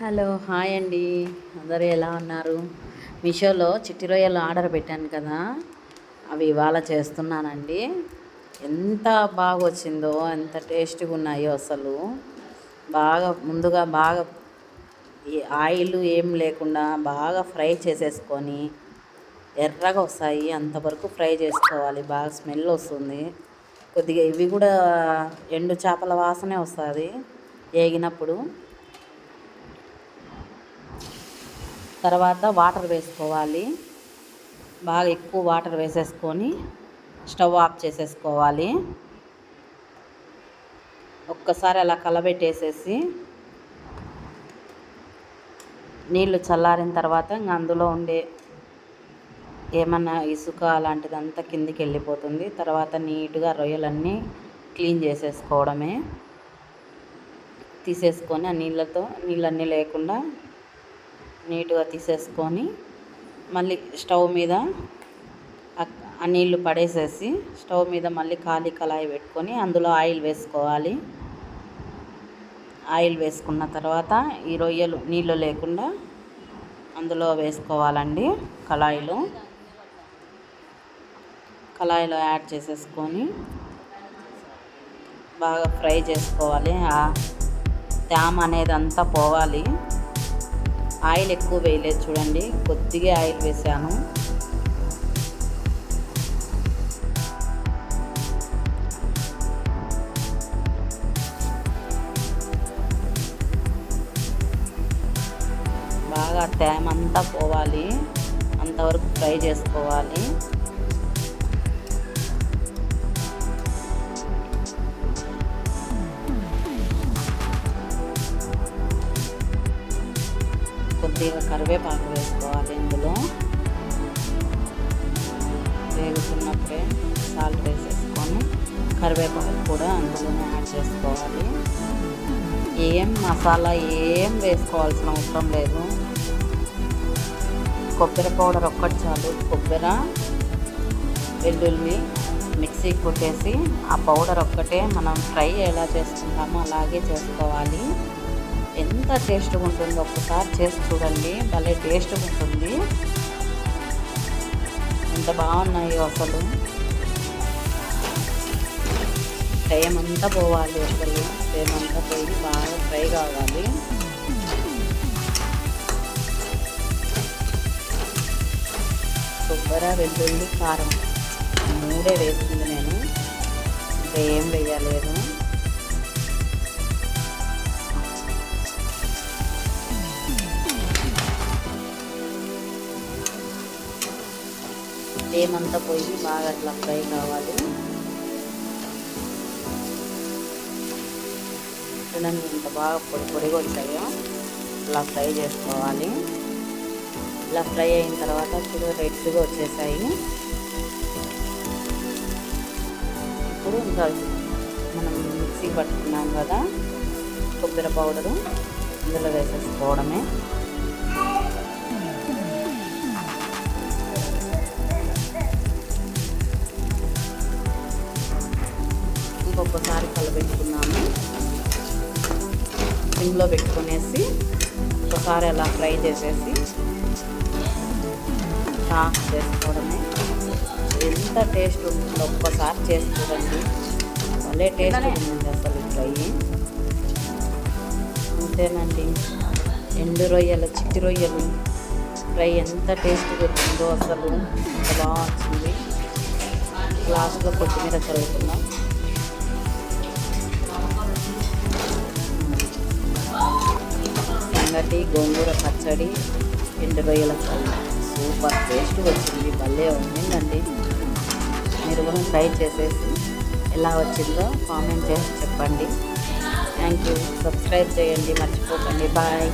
Hello hi అండి. అందరూ ఎలా ఉన్నారు? మీషోలో చిట్టి రొయ్యలు ఆర్డర్ పెట్టాను కదా అవి ఇవాళ చేస్తున్నానండి. ఎంత బాగా వచ్చిందో ఎంత టేస్టీగా ఉన్నాయో అసలు. బాగా ముందుగా బాగా ఆయిల్ ఏం లేకుండా బాగా ఫ్రై చేసేసుకొని ఎర్రగా వస్తాయి. అంతవరకు ఫ్రై చేసుకోవాలి. బాగా స్మెల్ వస్తుంది. కొద్దిగా ఇవి కూడా ఎండు చేపల వాసనే వస్తుంది. వేగినప్పుడు తర్వాత వాటర్ వేసుకోవాలి. బాగా ఎక్కువ వాటర్ వేసేసుకొని స్టవ్ ఆఫ్ చేసేసుకోవాలి. ఒక్కసారి అలా కలబెట్టేసేసి నీళ్ళు చల్లారిన తర్వాత ఇంక అందులో ఉండే ఏమన్నా ఇసుక అలాంటిదంతా కిందికి వెళ్ళిపోతుంది. తర్వాత నీట్గా రొయ్యలన్నీ క్లీన్ చేసేసుకోవడమే. తీసేసుకొని ఆ నీళ్ళతో నీళ్ళన్నీ లేకుండా నీట్గా తీసేసుకొని మళ్ళీ స్టవ్ మీద ఆ నీళ్ళు పడేసేసి స్టవ్ మీద మళ్ళీ ఖాళీ కళాయి పెట్టుకొని అందులో ఆయిల్ వేసుకోవాలి. ఆయిల్ వేసుకున్న తర్వాత ఈ రొయ్యలు నీళ్ళు లేకుండా అందులో వేసుకోవాలండి కళాయిలో. కళాయిలో యాడ్ చేసేసుకొని బాగా ఫ్రై చేసుకోవాలి. తేమ అనేది అంతా పోవాలి. ఆయిల్ ఎక్కువ వేయలేదు చూడండి కొద్దిగా ఆయిల్ వేసాను. బాగా టైం అంతా పోవాలి అంతవరకు ఫ్రై చేసుకోవాలి. కొద్దిగా కరివేపాకు వేసుకోవాలి ఇందులో. వేగుతున్నప్పుడే సాల్ట్ వేసేసుకొని కరివేపాకు కూడా అందులోనే యాడ్ చేసుకోవాలి. ఏం మసాలా ఏం వేసుకోవాల్సిన అవసరం లేదు. కొబ్బరి పౌడర్ ఒక్కటి చాలు. కొబ్బరి వెల్లుల్లి మిక్సీ కొట్టేసి ఆ పౌడర్ ఒక్కటే మనం ఫ్రై ఎలా చేసుకుంటామో అలాగే చేసుకోవాలి. ఎంత టేస్ట్గా ఉంటుందో ఒక్కసారి చేసి చూడండి. భలే టేస్ట్గా ఉంటుంది. ఎంత బాగున్నాయో అసలు. టైం అంతా పోవాలి అసలు. టైం అంతా పోయి బాగా ఫ్రై కావాలి. కొబ్బరి వెల్లుల్లి కారం. మూడే వేసింది నేను. ఇంకా ఏం వేయలేదు. ఏమంతా పోయి బాగా అట్లా ఫ్రై కావాలి. చూడండి ఇంత బాగా పొడి పొడిగా వచ్చాయో. ఇలా ఫ్రై చేసుకోవాలి. ఇలా ఫ్రై అయిన తర్వాత ఇప్పుడు రెడ్గా వచ్చేసాయి. ఇప్పుడు ఇంకా మనం మిక్సీ పట్టుకున్నాం కదా కొబ్బరి పౌడరు ఇందులో వేసేసుకోవడమే. ఇంకొకసారి కలబెట్టుకున్నాము సిమ్లో పెట్టుకునేసి ఒకసారి అలా ఫ్రై చేసేసి ఆఫ్ చేసుకోవడమే. ఎంత టేస్ట్ ఉంటుందో ఒక్కసారి చేసి చూడండి. భలే టేస్ట్ ఉంటుంది అసలు ఫ్రై. అంతేనండి. ఎండు రొయ్యలు చిట్టి రొయ్యలు. ఫ్రై ఎంత టేస్ట్గా వచ్చిందో అసలు ఎంత బాగా వచ్చింది. లాస్ట్లో కొత్తిమీర చదువుతున్నాం సంగటి గోంగూర పచ్చడి ఎండు రొయ్యల సూపర్. టేస్ట్ వచ్చింది. భలే ఉండిందండి. మీరు కూడా ట్రై చేసేసి ఎలా వచ్చిందో కామెంట్ చేసి చెప్పండి. థ్యాంక్ యూ సబ్స్క్రైబ్ చేయండి. మర్చిపోకండి. బాయ్